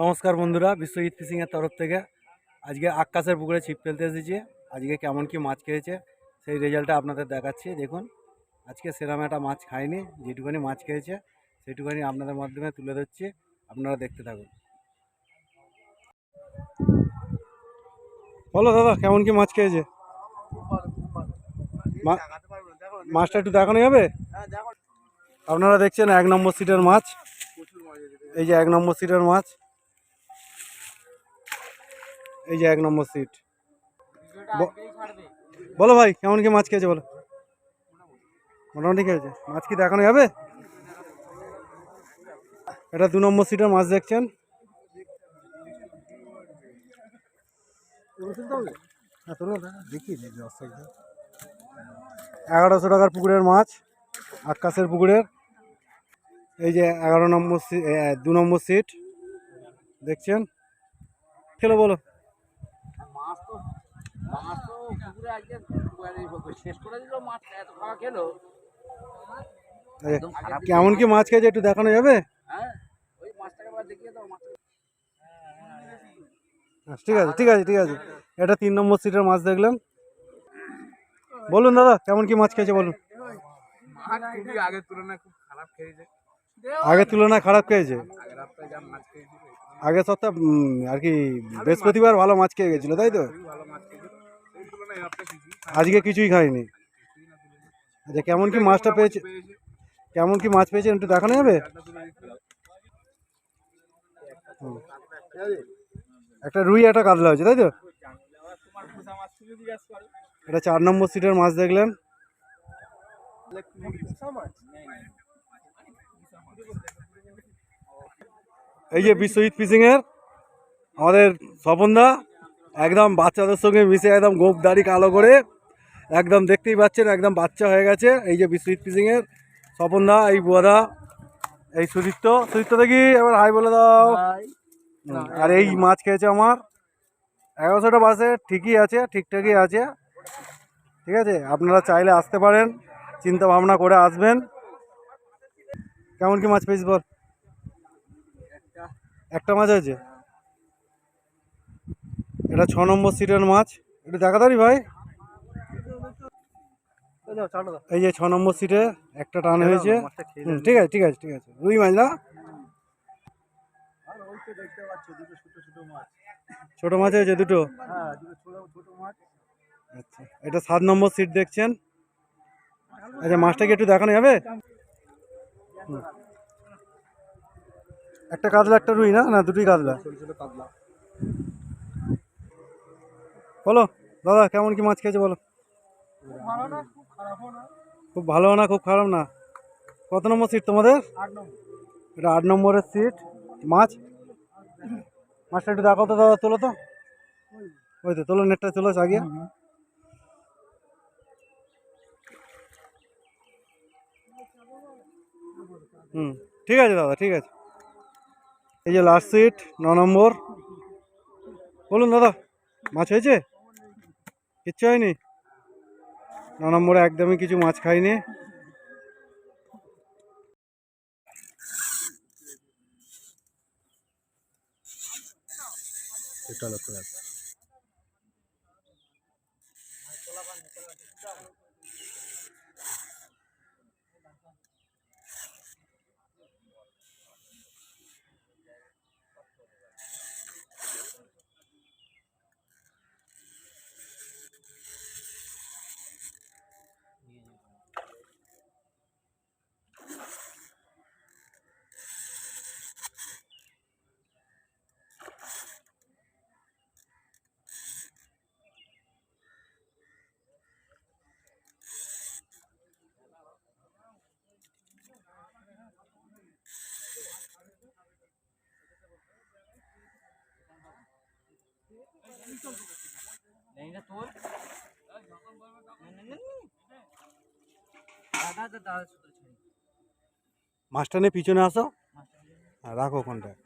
নমস্কার বন্ধুরা, বিশ্বজিৎ ফিশিংয়ের তরফ থেকে। আজকে আকাশের পুকুরে ছিপ ফেলতে এসেছি। আজকে কেমন কি মাছ খেয়েছে, সেই রেজাল্টটা আপনাদের দেখাচ্ছি। দেখুন, আজকে সেরকম একটা মাছ খায়নি যেটুখানি মাছ খেয়েছে সেটুখানি আপনাদের মাধ্যমে তুলে ধরছি। আপনারা দেখতে থাকুন। বলো দাদা, কেমন কি মাছ খেয়েছে? মাছটা একটু দেখানো যাবে? আপনারা দেখছেন এক নম্বর সিটের মাছ। এই যে এক নম্বর সিটের মাছ। এই যে এক নম্বর সিট বলো ভাই কেমন কি মাছ খেয়েছে বলো। মোটামুটি খেয়েছে। মাছ কি দেখানো যাবে এটা দু নম্বর সিটের মাছ দেখছেন। হ্যাঁ, এগারোশো টাকার পুকুরের মাছ আকাশের পুকুরের। এই যে এগারো নম্বর দু নম্বর সিট দেখছেন? খেলো বলো। মাছ তো পুকুরে আজকে মানে শেষ করে দিল মাছ এত খাওয়া খেলো। এই যে, একদম খারাপ কেমন কি মাছ। খেয়েছে একটু দেখানো যাবে? হ্যাঁ মাছটা। হ্যাঁ, ঠিক আছে ঠিক আছে ঠিক আছে। এটা তিন নম্বর সিটের মাছ দেখলাম। বলুন দাদা কেমন কি মাছ খেয়েছে বলুন। আগের তুলনায় খুব খারাপ খেয়েছে। আগের তুলনায় খারাপ খেয়েছে? আগের সপ্তাহ আর কি বৃহস্পতিবার ভালো মাছ খেয়ে গেছিল তাই তো? আজকে কিছুই খাইনি। আচ্ছা কেমন কি মাছটা পেয়েছে? কেমন কি মাছ পেয়েছেন একটু দেখানো যাবে। একটা রুই, একটা কাতলা হয়েছে, তাই তো? এটা চার নম্বর সিটের মাছ দেখলেন। এই যে বিশ্বজিৎ ফিশিংয়ের আমাদের স্বপনদা একদম বাচ্চাদের সঙ্গে মিশে একদম গোপ দাড়ি কালো করে একদম দেখতেই পাচ্ছেন একদম বাচ্চা হয়ে গেছে। এই যে বিশ্বজিৎ ফিশিংয়ের স্বপনদা এই বুয়াদা এই সুদীপ্ত। সুদীপ্ত দেখি এবার হাই বলে দাও। আর এই মাছ খেয়েছে আমার। এগারোশোটা বাসে ঠিকই আছে ঠিকঠাকই আছে। ঠিক আছে আপনারা চাইলে আসতে পারেন চিন্তা ভাবনা করে আসবেন। কেমন কি মাছ পেয়েছিস বল? একটা। মাছ আছে এটা ছ নম্বর সিটের মাছ। একটু দেখা দাঁড়ি ভাই? এই যে ছ নম্বর সিটে একটা টান হয়েছে। ঠিক আছে ঠিক আছে ঠিক আছে। রুই মাছ না? ছোট মাছ হয়েছে দুটো? আচ্ছা এটা সাত নম্বর সিট দেখছেন? আচ্ছা মাছটাকে একটু দেখানো যাবে? একটা কাতলা একটা রুই না? না দুটোই কাতলা? বলো দাদা কেমন কি মাছ খেয়েছে বলো? খুব ভালো না খুব খারাপ না? কত নম্বর সিট তোমাদের? এটা আট নম্বরের সিট মাছ? মাছটা একটু দেখো তো দাদা তোলো তো। ওই তো তোলো নেটটা তোলো আগে। হুম ঠিক আছে দাদা ঠিক আছে। এই যে লাস্ট সিট ন নম্বর। বলুন দাদা মাছ হয়েছে? কিচ্ছু হয়নি? ন নম্বরে একদমই কিছু মাছ খাইনি। এটা লক্ষ্য রাখবে মাছটা নিয়ে পিছনে আসো। রাখো ওখানটায়।